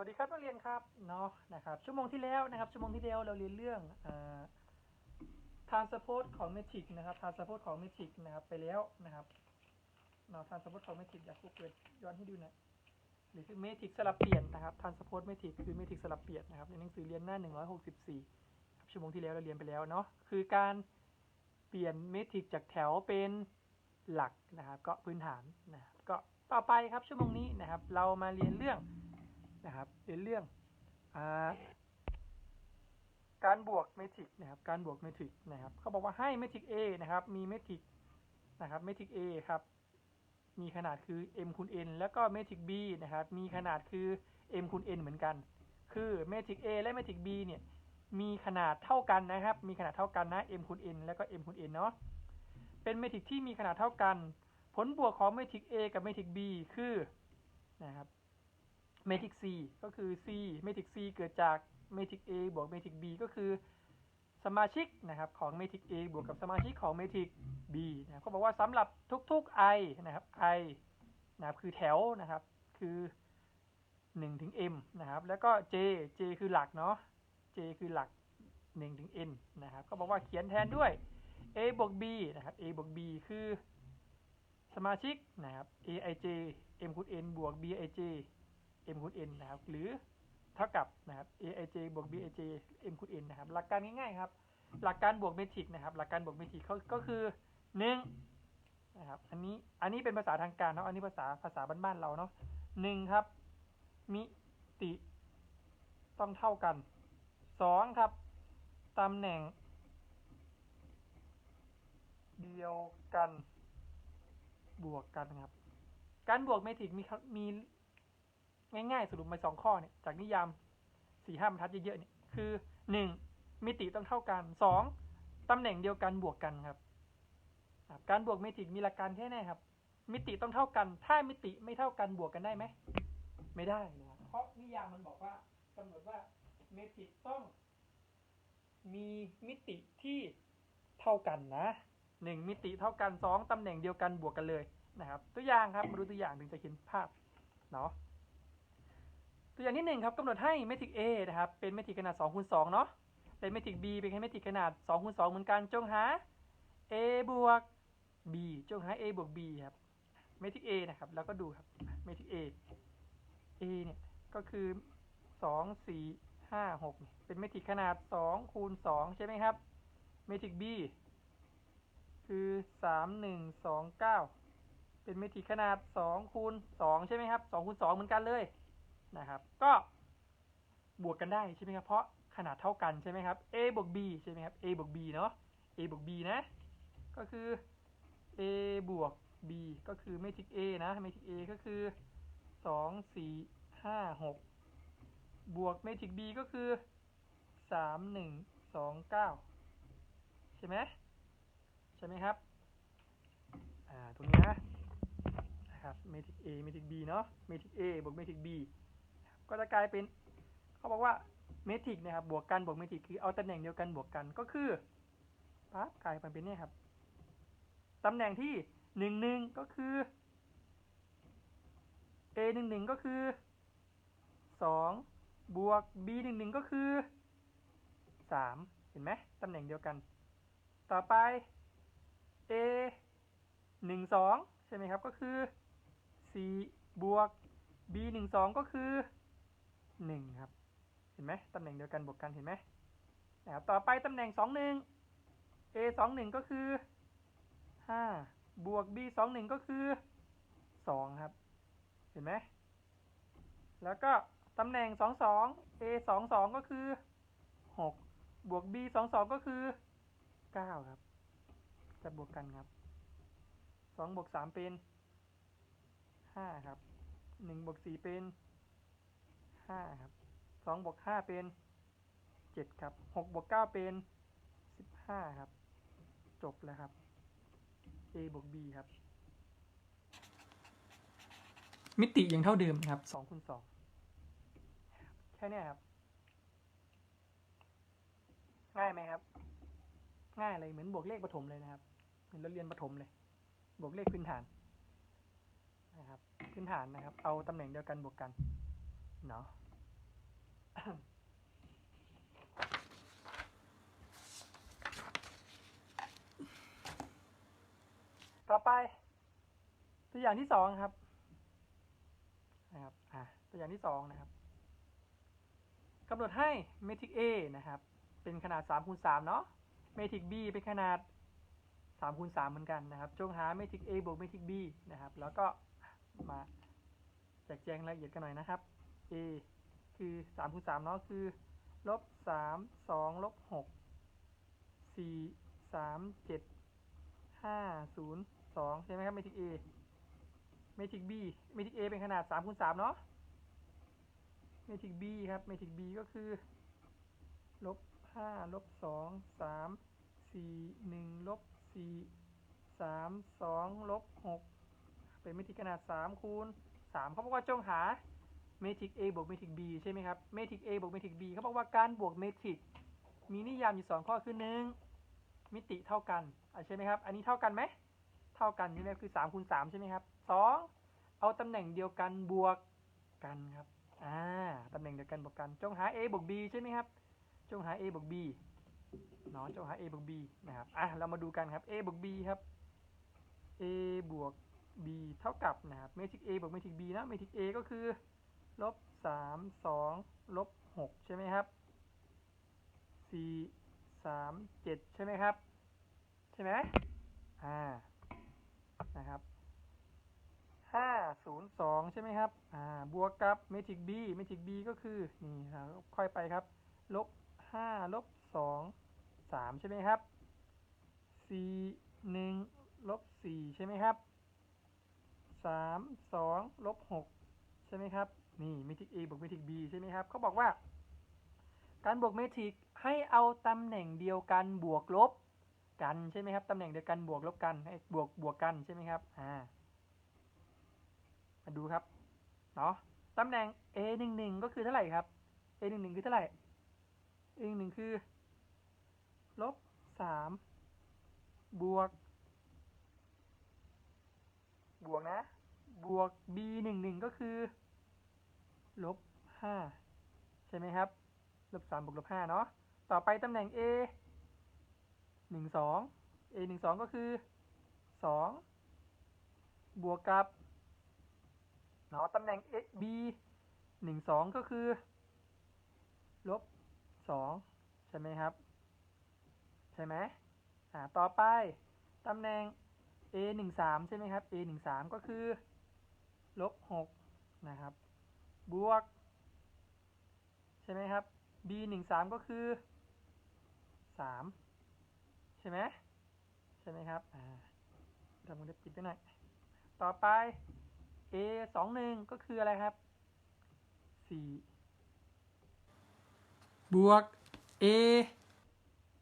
วัสดีครับนักเรียนครับเนาะนะครับชั่วโมงที่แล้วนะครับชั่วโมงที่แล้วเราเรียนเรื่องทานสโพสของเมทิกนะครับทานสโพสของเมทิกนะครับไปแล้วนะครับเนาะทานสโพสของเมทิกอยากครูเปิดย้อนให้ดูหน่อยหรือคือเมทิกสลับเปลี่ยนนะครับทานสโพสเมทิกคือเมทิกสลับเปลี่ยนนะครับในหนังสือเรียนหน้า 164ครับชั่วโมงที่แล้วเราเรียนไปแล้วเนาะคือการเปลี่ยนเมทิกจากแถวเป็นหลักนะครับ ก็พื้นฐานนะครับก็ต่อไปครับชั่วโมงนี้นะครับ เรามาเรียนเรื่อง นะครับเรียนเรื่องอาการบวกเมทริกนะครับ การบวกเมทริกนะครับเขาบอกว่าให้เมทริก A นะครับ มีเมทริกนะครับเมทริก A ครับ มีขนาดคือ m คูณ n แล้วก็เมทริก B นะครับ มีขนาดคือ m คูณ n เหมือนกัน คือเมทริก A และเมทริก B เนี่ย มีขนาดเท่ากันนะครับ มีขนาดเท่ากันนะ m คูณ n แล้วก็ m คูณ n เนาะ เป็นเมทริกที่มีขนาดเท่ากัน ผลบวกของเมทริก A กับเมทริก B คือนะครับ เมทริก C ก็คือ C เมทริก C เกิดจากเมทริก A บวกเมทริก B ก็คือสมาชิกนะครับของเมทริก A บวกกับสมาชิกของเมทริก B นะครับเขาบอกว่าสำหรับทุกๆ i นะครับ i นะครับคือแถวนะครับคือ1ถึง m นะครับแล้วก็ j j คือหลักเนาะ j คือหลัก1ถึง n นะครับก็บอกว่าเขียนแทนด้วย a บวก b นะครับ a บวก b คือสมาชิกนะครับ aij m คูณ n บวก bij m คูณ n นะครับ หรือเท่ากับนะครับ aij บวก bij m คูณ n นะครับ หลักการง่ายๆครับ หลักการบวกเมทริกนะครับ หลักการบวกเมทริกก็คือหนึ่งนะครับ อันนี้ อันนี้เป็นภาษาทางการเนาะ อันนี้ภาษาภาษาบ้านๆเราเนาะหนึ่งครับ มิติต้องเท่ากันสองครับตำแหน่ง เดียวกันบวกกันครับ การบวกเมทริกมีมี ง่ายๆ สรุปมาสองข้อเนี่ยจากนิยามสี่ห้าบรรทัดเยอะๆเนี่ยคือหนึ่งมิติต้องเท่ากันสองตำแหน่งเดียวกันบวกกันครับ การบวกมทริมีหลักการแค่ไหนครับ มิติต้องเท่ากัน ถ้ามิติไม่เท่ากันบวกกันได้ไหมไม่ได้นะเพราะนิยามมันบอกว่ากำหนดว่าเมทริต้อง มีมิติที่เท่ากันนะหนึ่งมิติเท่ากันสองตำแหน่งเดียวกันบวกกันเลยนะครับ ตัวอย่างครับมาดูตัวอย่างถึงจะเห็นภาพเนาะ ตัวอย่างที่หนึ่งครับกำหนดให้เมทริก A นะครับเป็นเมทริกขนาด2คูณ2เนาะและเมทริก B เป็นเมทริกขนาด2คูณ2เหมือนกันจงหา A บวก B จงหา A บวก B ครับเมทริก A นะครับแล้วก็ดูครับเมทริก A A เนี่ยก็คือ 2 4 5 6 เป็นเมทริกขนาด2คูณ2ใช่ไหมครับเมทริก B คือสามหนึ่งสองเป็นเมทริกขนาดสอคูณสใช่ไหมครับสอคูณสเหมือนกันเลย นะครับ ก็บวกกันได้ใช่ไหมครับ เพราะขนาดเท่ากันใช่ไหมครับ a บวก b ใช่ไหมครับ a บวก b เนาะ a บวก b นะ ก็คือ a บวก b ก็คือเมทริก a นะเมทริก a ก็คือสองสี่ห้าหกบวกเมทริก b ก็คือสามหนึ่งสองเก้าใช่ไหมใช่ไหมครับ อ่า ตรงนี้นะนะครับเมทริก A เมทริก B เนาะเมทริก A บวกเมทริก B ก็จะกลายเป็นเขาบอกว่าเมทริกนะครับบวกกันบวกเมทริกคือเอาตำแหน่งเดียวกันบวกกันก็คือปั๊บกลายเป็นเนี่ครับตำแหน่งที่หนึ่งหนึ่งก็คือ A หนึ่งหนึ่งก็คือสองบวก B หนึ่งหนึ่งก็คือสามเห็นไหมตำแหน่งเดียวกัน ต่อไป a หนึ่งสองใช่ไหมครับก็คือสี่บวก b หนึ่งสองก็คือ หนึ่งครับ เห็นไหมตำแหน่งเดียวกันบวกกันเห็นไหมนะครับต่อไปตำแหน่งสองหนึ่ง a สองหนึ่งก็คือห้าบวก b สองหนึ่งก็คือสองครับ เห็นไหมแล้วก็ตำแหน่งสองสอง a สองสองก็คือหกบวก b สองสองก็คือเก้าครับ จะบวกกันครับสองบวกสามเป็นห้าครับหนึ่งบวกสี่เป็น ห้าครับสองบวกห้าเป็นเจ็ดครับหกบวกเก้าเป็นสิบห้าครับ จบแล้วครับ a บวก b ครับ มิติยังเท่าเดิมครับสองคูณสองแค่นี้ครับ ง่ายไหมครับ ง่ายเลยเหมือนบวกเลขประถมเลยนะครับ เหมือนเราเรียนประถมเลย บวกเลขพื้นฐานนะครับ พื้นฐานนะครับ เอาตำแหน่งเดียวกันบวกกัน เนาะต่อไป ตัวอย่างที่สองครับนะครับอะตัวอย่างที่สองนะครับกำหนดให้เมทริก A นะครับ เป็นขนาด3คูณ3เนาะเมทริก B เป็นขนาด3คูณ3เหมือนกันนะครับ จงหาเมทริก A บวกเมทริก B นะครับ แล้วก็มาแจกแจงรายละเอียดกันหน่อยนะครับ A คือ3คูณ3เนาะคือลบ3 2ลบ6 4 3 7 5 0 2ใช่ไหมครับเมทริก A เมทริก B เมทริก A เป็นขนาด3คูณ3เนาะเมทริก B ครับเมทริก B ก็คือลบ5ลบ2 3 4 1ลบ4 3 2ลบ6เป็นเมทริกขนาด3คูณ3เขาบอกว่าจงหา เมทริก A บวกเมทริก B ใช่ไหมครับ เมทริก A บวกเมทริก B เขาบอกว่าการบวกเมทริกมีนิยามอยู่สองข้อคือหนึ่งมิติเท่ากันใช่ไหมครับ อันนี้เท่ากันไหม เท่ากันใช่ไหมคือสามคูณสามใช่ไหมครับสองเอาตำแหน่งเดียวกันบวกกันครับ อ่า ตำแหน่งเดียวกันบวกกัน จงหา a บวก b ใช่ไหมครับ จงหา a บวก b เนาะจงหา a บวก b นะครับ อะ เรามาดูกันครับ a บวก b ครับ a บวก b เท่ากับนะครับ เมทริก a บวกเมทริก b นะ เมทริก a ก็คือ ลบสามสองลบหกใช่ไหมครับสี่สามเจ็ดใช่ไหมครับ ใช่ไหมอ่านะครับห้าศูนย์สองใช่ไหมครับอ่าบวกกับเมทริก b เมทริก b ก็คือนี่เราค่อยไปครับลบห้าลบสองสามใช่ไหมครับสี่หนึ่งลบสี่ใช่ไหมครับสามสองลบหกใช่ไหมครับ นี่เมทริก a บวกเมทริก b ใช่ไหมครับเขาบอกว่า การบวกเมทริกให้เอาตำแหน่งเดียวกันบวกลบกันใช่ไหมครับตำแหน่งเดียวกันบวกลบกันให้บวกบวกกันใช่ไหมครับอ่ามาดูครับเนาะตำแหน่ง a หนึ่งหนึ่งก็คือเท่าไหร่ครับ a หนึ่งหนึ่งคือเท่าไหร่ a หนึ่งหนึ่งคือลบสามบวก บวกนะ บวก b หนึ่งหนึ่งก็คือ ลบห้าใช่ไหมครับลบสามบวกลบห้าเนาะต่อไปตำแหน่ง a หนึ่งสอง a หนึ่งสองก็คือสองบวกกับเนาะตำแหน่ง a b หนึ่งสองก็คือลบสองใช่ไหมครับ ใช่ไหมอ่าต่อไปตำแหน่ง a หนึ่งสามใช่ไหมครับ a หนึ่งสามก็คือลบหกนะครับ บวก ใช่ไหมครับ b หนึ่งสามก็คือสามใช่ไหมใช่ไหมครับอ่าทำมันจะปิดไปหน่อยต่อไป a สองหนึ่งก็คืออะไรครับสี่บวก a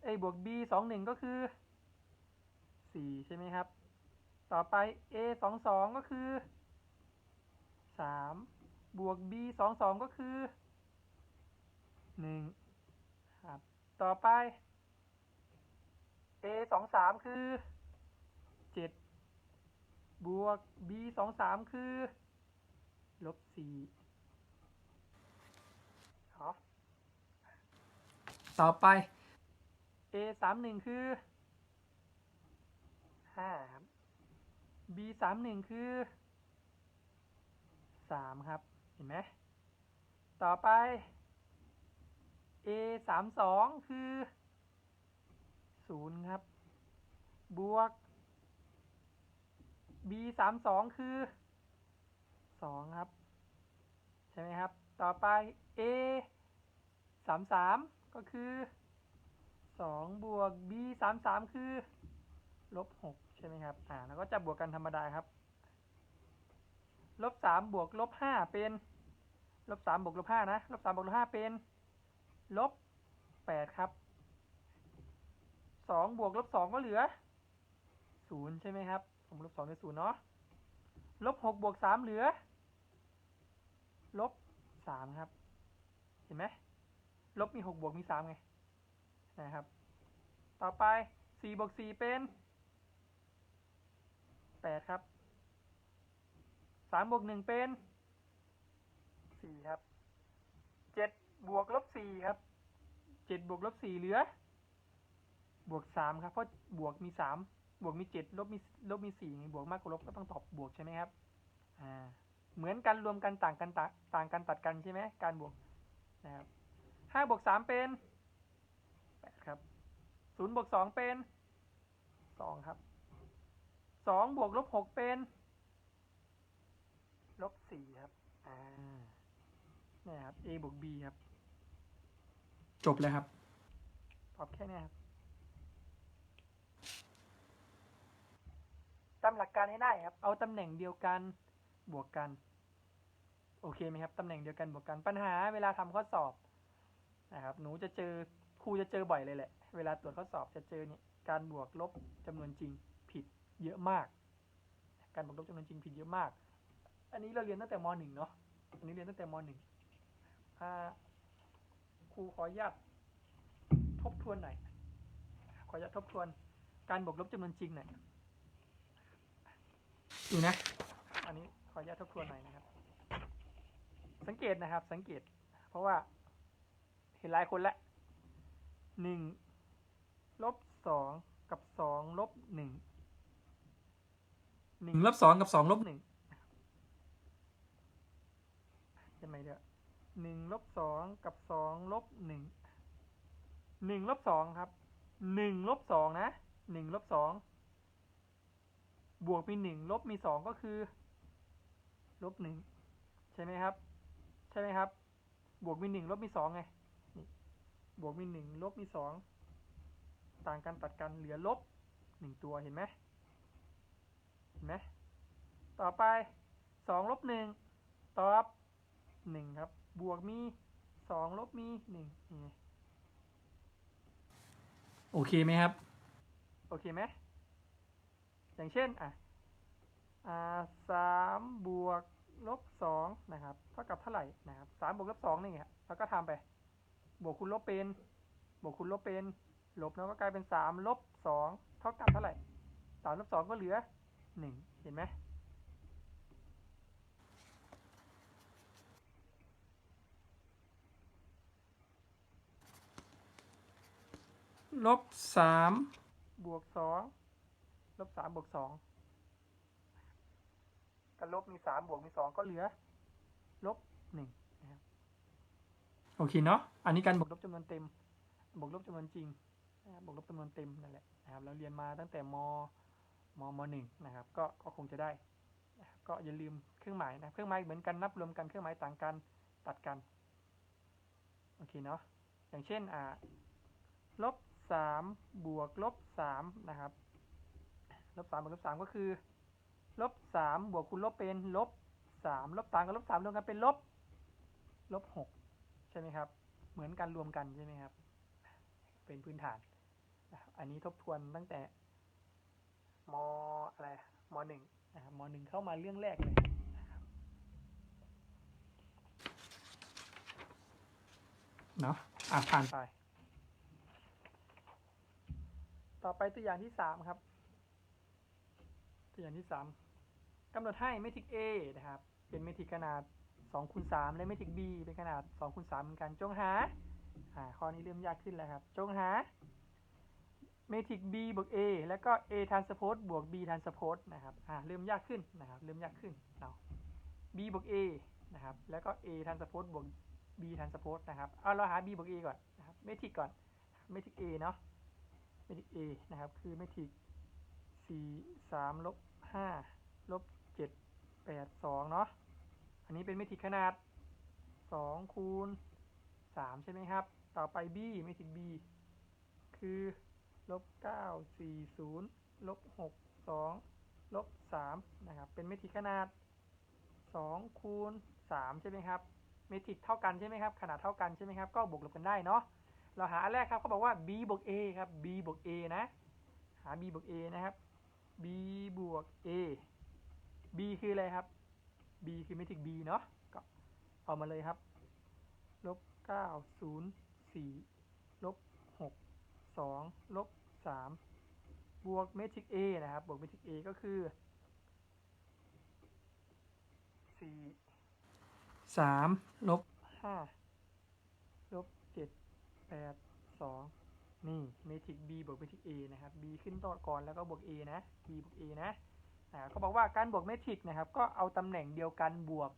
a บวก b สองหนึ่งก็คือสี่ใช่ไหมครับ ต่อไป a สองสองก็คือสาม บวก b สองสองก็คือหนึ่งครับ ต่อไป a สองสามคือเจ็ดบวก b สองสามคือลบสี่ครับต่อไป a สามหนึ่งคือห้าครับ b สามหนึ่งคือสามครับ เห็นไหมต่อไป a สามสองคือศูนย์ครับ บวก b สามสองคือสองครับ ใช่ไหมครับ ต่อไป a สามสามก็คือสองบวก b สามสามคือลบหกใช่ไหมครับ อ่า แล้วก็จะบวกกันธรรมดาครับ ลบสามบวกลบห้าเป็นลบสามบวกลบห้านะลบสามบวกลบห้าเป็นลบแปดครับสองบวกลบสองก็เหลือศูนย์ใช่ไหมครับผมลบสองเหลือศูนย์เนาะลบหกบวกสามเหลือลบสามครับ เห็นไหมลบมีหกบวกมีสามไงนะครับ ต่อไปสี่บวกสี่เป็นแปดครับ สามบวกหนึ่งเป็นสี่ครับเจ็ดบวกลบสี่ครับเจ็ดบวกลบสี่เหลือ บวกสามครับ เพราะบวกมีสามบวกมีเจ็ดลบมีลบมีสี่บวกมากกว่าลบก็ต้องตอบบวกใช่ไหมครับ อ่า เหมือนกันรวมกันต่างกันต่างต่างกันตัดกันใช่ไหมการบวกนะครับห้าบวกสามเป็นแปดครับศูนย์บวกสองเป็นสองครับสองบวกลบหกเป็น ลบสี่ครับ อ่าเนี่ยครับ a บวก b ครับ จบเลยครับ ตอบแค่เนี้ยครับจำหลักการให้ได้ครับ เอาตำแหน่งเดียวกันบวกกัน โอเคไหมครับ ตำแหน่งเดียวกันบวกกัน ปัญหาเวลาทำข้อสอบนะครับ หนูจะเจอครูจะเจอบ่อยเลยแหละ เวลาตรวจข้อสอบจะเจอเนี่ย การบวกลบจำนวนจริงผิดเยอะมาก การบวกลบจำนวนจริงผิดเยอะมาก อันนี้เราเรียนตั้งแต่มหนึ่งเนาะ อันนี้เรียนตั้งแต่มหนึ่งอ่าครูขออนุญาตทบทวนหน่อย ขออนุญาตทบทวน การบวกลบจำนวนจริงหน่อยดูนะ อันนี้ขออนุญาตทบทวนหน่อยนะครับ สังเกตนะครับ สังเกต เพราะว่าเห็นหลายคนละหนึ่งลบสองกับสองลบหนึ่งหนึ่งลบสองกับสองลบหนึ่งใช่ไหมเด้อหนึ่งลบสองกับสองลบหนึ่งหนึ่งลบสองครับหนึ่งลบสองนะหนึ่งลบสองบวกมีหนึ่งลบมีสองก็คือลบหนึ่งใช่ไหมครับ ใช่ไหมครับ บวกมีหนึ่งลบมีสองไงบวกมีหนึ่งลบมีสองต่างกันตัดกันเหลือลบหนึ่งตัวเห็นไหมเห็นไหมต่อไปสองลบหนึ่งตอบ หนึ่งครับ บวกมีสองลบมีหนึ่งนี่ไงโอเคไหมครับ โอเคไหมอย่างเช่นอะอ่าสามบวกลบสองนะครับ เท่ากับเท่าไหร่นะครับสามบวกลบสองนี่ครับแล้วก็ทำไป บวกคูณลบเป็น บวกคูณลบเป็น ลบแล้วก็กลายเป็นสามลบสองเท่ากับเท่าไหร่สามลบสองก็เหลือหนึ่งเห็นไหม ลบสามบวกสองลบสามบวกสองกับลบมีสามบวกมีสองก็เหลือ ลบหนึ่งนะครับโอเคเนาะอันนี้การบวกลบจำนวนเต็ม บวกลบจำนวนจริงนะครับบวกลบจำนวนเต็มนั่นแหละนะครับเราเรียนมาตั้งแต่มมมหนึ่งนะครับ ก็ก็คงจะได้ ก็อย่าลืมเครื่องหมายนะเครื่องหมายเหมือนกันนับรวมกันเครื่องหมายต่างกันตัดกันโอเคเนาะอย่างเช่นอ่าลบ สามบวกลบสามนะครับ ลบสามบวกลบสามก็คือลบสามบวกคูณลบเป็นลบสามลบสามกับลบสามรวมกันเป็นลบลบหกใช่ไหมครับ เหมือนกันรวมกันใช่ไหมครับ เป็นพื้นฐาน อันนี้ทบทวนตั้งแต่มอะไรมหนึ่งนะครับมหนึ่งเข้ามาเรื่องแรกเลยเนาะอะผ่านไป ต่อไปตัวอย่างที่สามครับ ตัวอย่างที่สามกำหนดให้เมทริก A นะครับ เป็นเมทริกขนาด2คูณ3และเมทริก B เป็นขนาด2คูณ3เหมือนกัน จงหาอ่าข้อนี้เริ่มยากขึ้นแล้วครับ จงหาเมทริก B บวก A แล้วก็ A transpose บวก B transpose นะครับอ่าเริ่มยากขึ้นนะครับ เริ่มยากขึ้นเนา B บวก A นะครับ แล้วก็ A transpose บวก B transpose นะครับ เอาเราหา B บวก A ก่อนนะครับ เมทริกก่อน เมทริก A เนาะ เมทริก A นะครับ คือเมทริกสี่สามลบห้าลบเจ็ดแปดสองเนาะ อันนี้เป็นเมทริกขนาดสองคูณสามใช่ไหมครับ ต่อไป b เมทริก b คือลบเก้าสี่ศูนย์ลบหกสองลบสามนะครับ เป็นเมทริกขนาดสองคูณสามใช่ไหมครับ เมทริกเท่ากันใช่ไหมครับ ขนาดเท่ากันใช่ไหมครับ ก็บวกลบกันได้เนาะ เราหาอันแรกครับเขาบอกว่า b บวก a ครับ b บวก a นะ หา b บวก a นะครับ b บวก a b คืออะไรครับ b คือเมทริก b เนาะก็เอามาเลยครับลบเก้าศูนย์สี่ลบหกสองลบสามบวกเมทริก a นะครับ บวกเมทริก a ก็คือสี่สามลบห้า แปดสองนี่เมทริก b บวกเมทริก a นะครับ b ขึ้นต่อก่อนแล้วก็บวก a นะ b บวก a นะอ่าเขาบอกว่าการบวกเมทริกนะครับ ก็เอาตำแหน่งเดียวกันบวก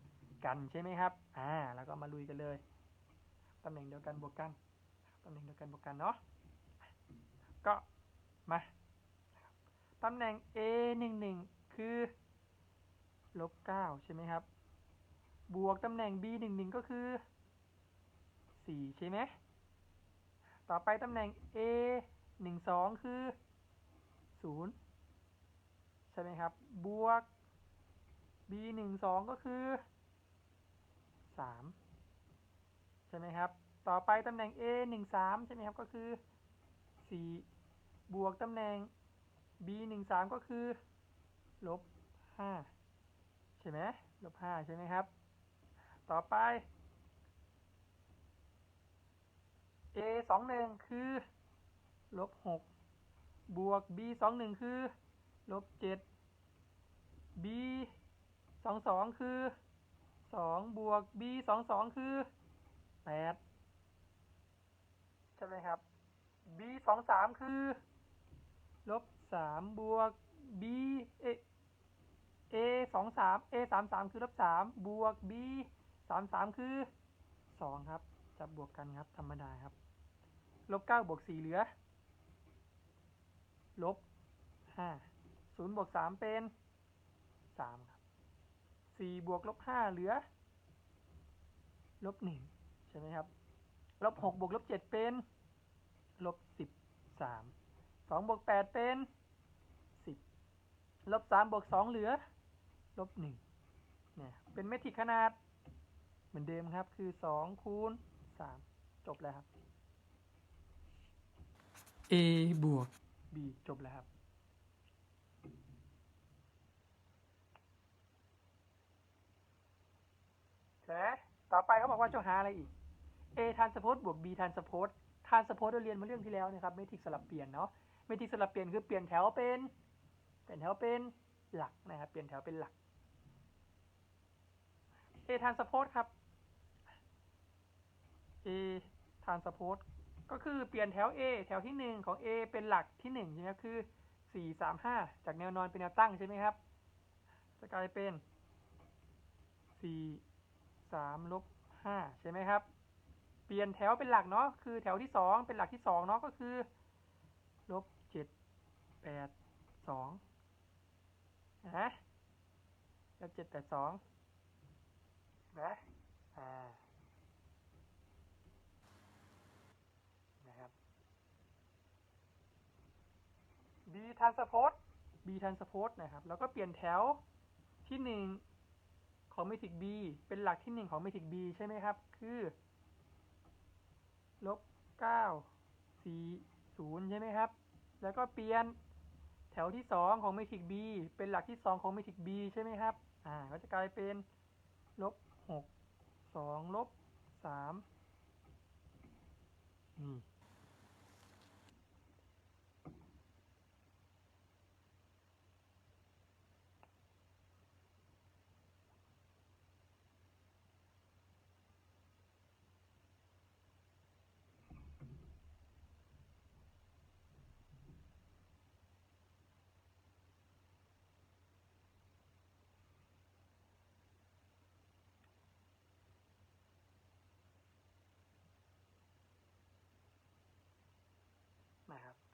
กันใช่ไหมครับ อ่า แล้วก็มาลุยกันเลยตำแหน่งเดียวกันบวกกันตำแหน่งเดียวกันบวกกันเนาะก็มาตำแหน่ง a หนึ่งหนึ่งคือลบเก้าใช่ไหมครับ บวกตำแหน่ง b หนึ่งหนึ่งก็คือสี่ใช่ไหม ต่อไปตำแหน่ง a หนึ่งสองคือศูนย์ใช่ไหมครับ บวก b หนึ่งสองก็คือสามใช่ไหมครับ ต่อไปตำแหน่ง a หนึ่งสามใช่ไหมครับ ก็คือสี่บวกตำแหน่ง b หนึ่งสามก็คือ ลบห้าใช่ไหมลบห้าใช่ไหมครับ ต่อไป a สองหนึ่งคือลบหกบวก b สองหนึ่งคือลบเจ็ด b สองสองคือสองบวก b สองสองคือแปดใช่ไหมครับ b สองสามคือลบสามบวก b a a สองสาม a สามสามคือลบสามบวก b สามสามคือสองครับจะบวกกันครับธรรมดาครับ ลบเก้าบวกสี่เหลือ ลบห้าศูนย์บวกสามเป็นสามครับสี่บวกลบห้าเหลือ ลบหนึ่งใช่ไหมครับ ลบหกบวกลบเจ็ดเป็น ลบสิบสามสองบวกแปดเป็นสิบลบสามบวกสองเหลือ ลบหนึ่งเนี่ย เป็นเมทริกขนาด เหมือนเดิมครับ คือสองคูณสามจบแล้วครับ a บวก b จบแล้วครับใช่ไหมต่อไปเขาบอกว่าจะหาอะไรอีก a transpose บวก b transpose transpose เราเรียนมาเรื่องที่แล้วนะครับเมทริกสลับเปลี่ยนเนาะเมทริกสลับเปลี่ยนคือเปลี่ยนแถวเป็นเปลี่ยนแถวเป็นหลักนะครับเปลี่ยนแถวเป็นหลัก a transpose ครับ a transpose ก็คือเปลี่ยนแถว A แถวที่หนึ่งของ A เป็นหลักที่หนึ่งใช่ไหมครับคือสี่สามห้าจากแนวนอนเป็นแนวตั้งใช่ไหมครับ จะกลายเป็นสี่สามลบห้าใช่ไหมครับ เปลี่ยนแถวเป็นหลักเนาะ คือแถวที่สองเป็นหลักที่สองเนาะ ก็คือลบเจ็ดแปดสองนะลบเจ็ดแปดสองนะอ่า นะครับ b transpose b transpose นะครับ แล้วก็เปลี่ยนแถวที่หนึ่งของเมทริก b เป็นหลักที่หนึ่งของเมทริก b ใช่ไหมครับ คือลบเก้าสี่ศูนย์ใช่ไหมครับ แล้วก็เปลี่ยนแถวที่สองของเมทริก b เป็นหลักที่สองของเมทริก b ใช่ไหมครับ อ่า ก็จะกลายเป็นลบหกสองลบสามนี่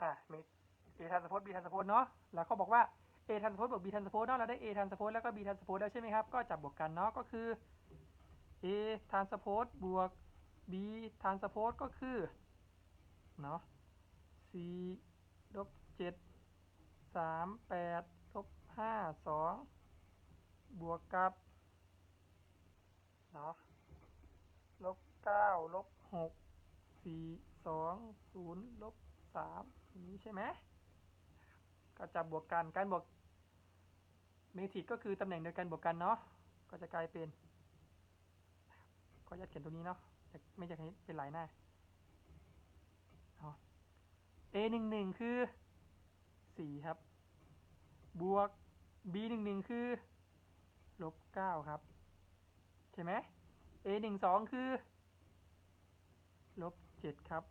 นะครับอะมี A transpose B transpose เนาะแล้วเขาบอกว่า A transpose บวก B transpose เนาะเราได้ A transpose แล้วก็ B transpose แล้วใช่ไหมครับ ก็จับบวกกันเนาะก็คือ A transpose บวก B transpose ก็คือเนาะสี่ลบเจ็ดสามแปดลบห้าสองบวกกับเนาะลบเก้าลบหกสี่สองศูนย์ลบสาม นี้ใช่ไหมก็จะบวกกันการบวกเมทริกก็คือตำแหน่งเดียวกันบวกกันเนาะก็จะกลายเป็นก็ยัดเขียนตรงนี้เนาะไม่จะให้เป็นหลายหน้าเอา a หนึ่งหนึ่งคือสี่ครับ บวก b หนึ่งหนึ่งคือลบเก้าครับ ใช่ไหม a หนึ่งสองคือลบเจ็ดครับ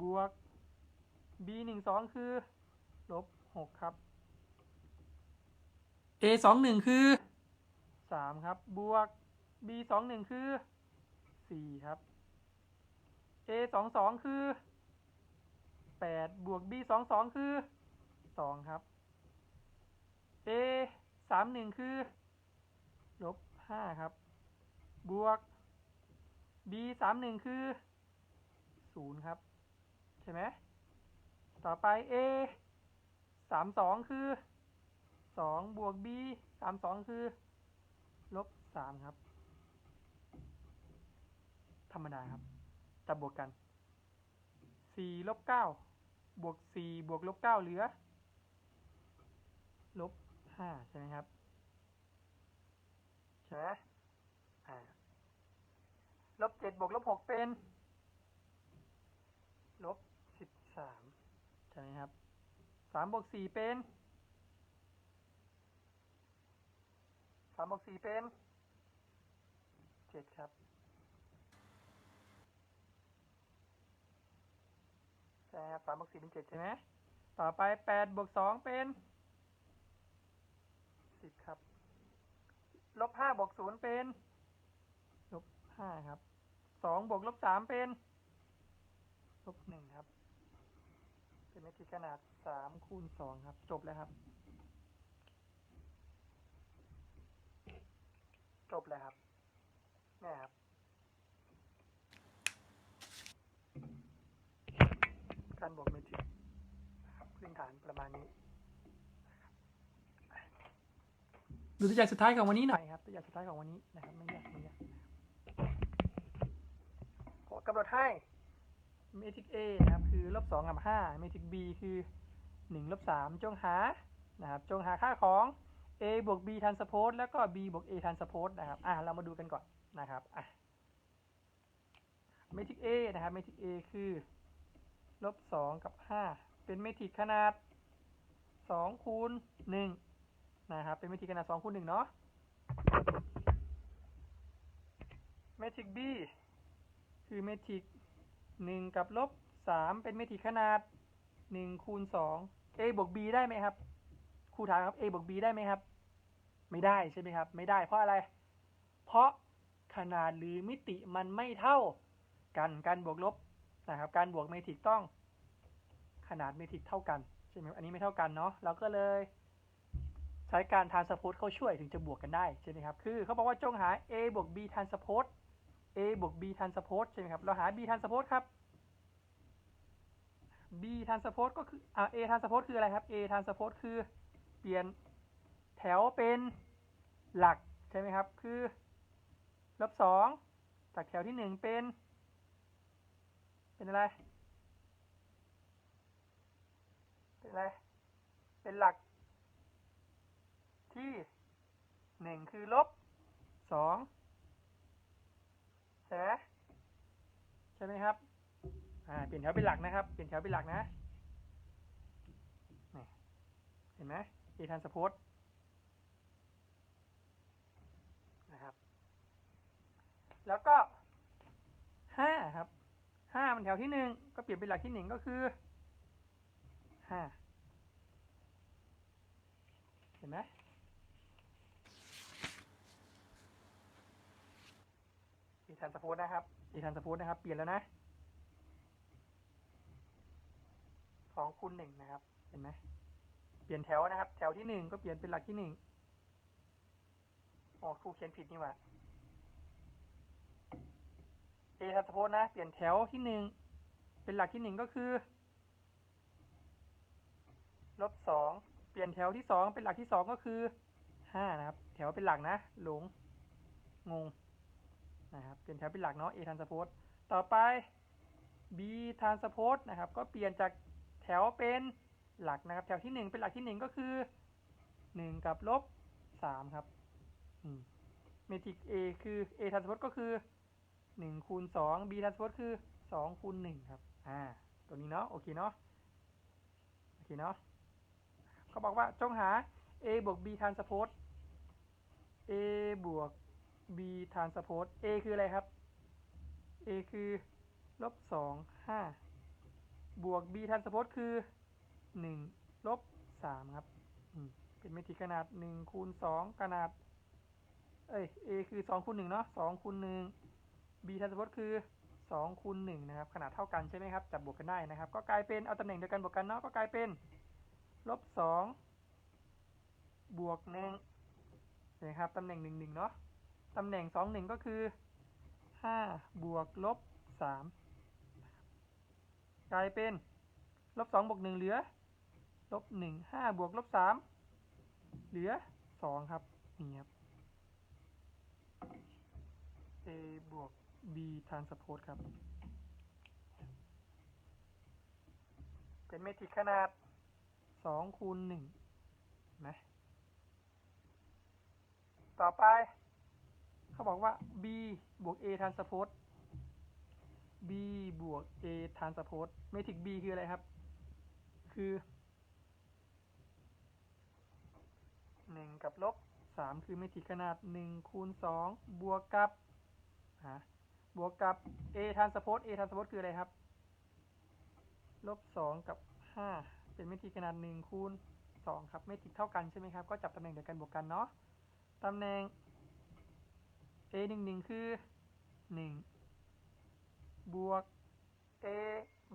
บวก b หนึ่งสองคือลบหกครับ a สองหนึ่งคือสามครับ บวก b สองหนึ่งคือสี่ครับ a สองสองคือแปดบวก b สองสองคือสองครับ a สามหนึ่งคือลบห้าครับ บวก b สามหนึ่งคือศูนย์ครับ ใช่ไหม ต่อไป a สามสองคือสองบวก b สามสองคือ ลบสามครับ ธรรมดาครับ จะบวกกันสี่ลบเก้าบวกสี่บวกลบเก้าเหลือ ลบห้าใช่ไหมครับใช่ไหมลบเจ็ดบวกลบหกเป็น ลบสิบสามใช่ไหมครับสามบวกสี่เป็นสามบวกสี่เป็นเจ็ดครับใช่ครับสามบวกสี่เป็นเจ็ดใช่ไหมต่อไปแปดบวกสองเป็นสิบครับลบห้าบวกศูนย์เป็นลบห้าครับสองบวกลบสามเป็นลบหนึ่งครับ เป็นเมตรขนาดสามคูณสองครับ จบแล้วครับ จบแล้วครับเนี่ยครับการบวกเมตริกนะครับพื้นฐานประมาณนี้ดูตัวอย่างสุดท้ายของวันนี้หน่อยครับตัวอย่างสุดท้ายของวันนี้นะครับไม่ยากไม่ยากขอกำหนดให้ เมทริก A นะครับคือลบสองกับห้าเมทริก B คือหนึ่งลบสามจงหานะครับจงหาค่าของ A บวก B ทันสโพสแล้วก็ B บวก A ทันสโพสนะครับอะเรามาดูกันก่อนนะครับอะเมทริก A นะครับเมทริก A คือลบสองกับห้าเป็นเมทริกขนาดสองคูณหนึ่งนะครับเป็นเมทริกขนาดสองคูณหนึ่งเนาะเมทริก B คือเมทริก หนึ่งกับลบสามเป็นเมทริกขนาดหนึ่งคูณสอง a บวก b ได้ไหมครับครูถามครับ a บวก b ได้ไหมครับ ไม่ได้ใช่ไหมครับ ไม่ได้เพราะอะไร เพราะขนาดหรือมิติมันไม่เท่ากันการบวกลบนะครับ การบวกเมทริกต้อง ขนาดเมทริกเท่ากันใช่ไหมอันนี้ไม่เท่ากันเนาะเราก็เลยใช้การทานสโพสเข้าช่วยถึงจะบวกกันได้ใช่ไหมครับ คือเขาบอกว่าจงหา a บวก b ทานสโพส a บวก b ทันสโพสใช่ไหมครับ เราหา b ทันสโพสครับ b ทันสโพสก็คืออ่า a ทันสโพสคืออะไรครับ a ทันสโพสคือเปลี่ยนแถวเป็นหลักใช่ไหมครับ คือลบสองจากแถวที่หนึ่งเป็น เป็นอะไร เป็นอะไร เป็นหลักที่หนึ่งคือลบสอง ใช่ไหมใช่ไหมครับ อ่า เปลี่ยนแถวเป็นหลักนะครับ เปลี่ยนแถวเป็นหลักนะนี่เห็นไหมเอทันสโพสนะครับ แล้วก็ห้าครับห้ามันแถวที่หนึ่งก็เปลี่ยนเป็นหลักที่หนึ่งก็คือห้าเห็นไหม อี ทันสโพสนะครับอีทันสโพสนะครับ เปลี่ยนแล้วนะสองคูณหนึ่งนะครับ เห็นไหมเปลี่ยนแถวนะครับ แถวที่หนึ่งก็เปลี่ยนเป็นหลักที่หนึ่งอ๋อครูเขียนผิดนี่หว่าเอทันสโพสนะ เปลี่ยนแถวที่หนึ่งเป็นหลักที่หนึ่งก็คือลบสองเปลี่ยนแถวที่สองเป็นหลักที่สองก็คือห้านะครับ แถวเป็นหลักนะ หลงงง นะครับเปลี่ยนแถวเป็นหลักเนาะ A ทันสโพสต่อไป B ทันสโพสนะครับ ก็เปลี่ยนจากแถวเป็นหลักนะครับ แถวที่หนึ่งเป็นหลักที่หนึ่งก็คือหนึ่งกับลบสามครับเมทริก A คือ A ทันสโพสก็คือหนึ่งคูณสอง B ทันสโพสคือสองคูณหนึ่งครับ อ่าตัวนี้เนาะ โอเคเนาะ โอเคเนาะเขาบอกว่าจงหา A บวก B ทันสโพส A บวก b ทานสโพส a คืออะไรครับ a คือลบสองห้าบวก b ทันสปอตคือหนึ่งลบสามครับเป็นเมตริกขนาดหนึ่งคูณสองขนาด เอ้ย a คือสองคูณหนึ่งเนาะสองคูณหนึ่ง b ทันสปอตคือสองคูณหนึ่งนะครับ ขนาดเท่ากันใช่ไหมครับ จับบวกกันได้นะครับ ก็กลายเป็นเอาตำแหน่งเดียวกันบวกกันเนาะก็กลายเป็นลบสองบวกหนึ่งนะครับตำแหน่งหนึ่งหนึ่งเนาะ ตำแหน่งสองหนึ่งก็คือห้าบวกลบสามกลายเป็นลบสองบวกหนึ่งเหลือลบหนึ่งห้าบวกลบสามเหลือสองครับนี่ครับ a บวก b transpose ครับ เป็นเมตริกขนาดสองคูณหนึ่งนะต่อไป เขาบอกว่า b บวก a transpose b บวก a transpose เมตริก b คืออะไรครับ คือหนึ่งกับลบสามคือเมตริกขนาดหนึ่งคูณสองบวกกับฮะบวกกับ a transpose a transpose คืออะไรครับ ลบสองกับห้าเป็นเมตริกขนาดหนึ่งคูณสองครับ เมตริกเท่ากันใช่ไหมครับ ก็จับตำแหน่งเดียวกันบวกกันเนาะตำแหน่ง a หนึ่งหนึ่งคือหนึ่งบวก a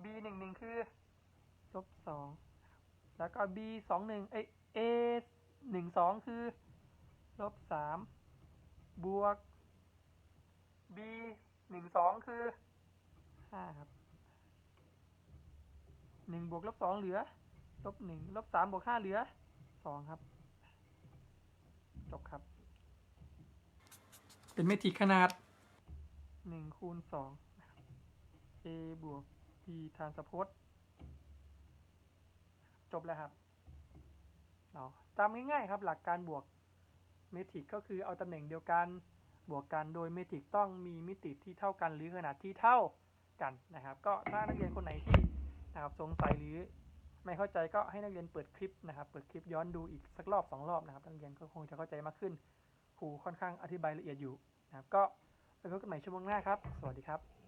b หนึ่งหนึ่งคือลบสองแล้วก็ b สองหนึ่งเอ a หนึ่งสองคือลบสามบวก b หนึ่งสองคือห้าครับหนึ่งบวกลบสองเหลือลบหนึ่งลบสามบวกห้าเหลือสองครับ จบครับ เป็นเมตริกขนาดหนึ่งคูณสอง a บวก b transpose จบแล้วครับเนาะจำง่ายๆครับ หลักการบวกเมตริกก็คือเอาตำแหน่งเดียวกันบวกกันโดยเมตริกต้องมีมิติที่เท่ากันหรือขนาดที่เท่ากันนะครับ ก็ถ้านักเรียนคนไหนที่นะครับสงสัยหรือไม่เข้าใจก็ให้นักเรียนเปิดคลิปนะครับ เปิดคลิปย้อนดูอีกสักรอบสองรอบนะครับนักเรียนก็คงจะเข้าใจมากขึ้น รูค่อนข้างอธิบายละเอียดอยู่นะครับ ก็ไปพบกันใหม่ชั่วโมงหน้าครับ สวัสดีครับ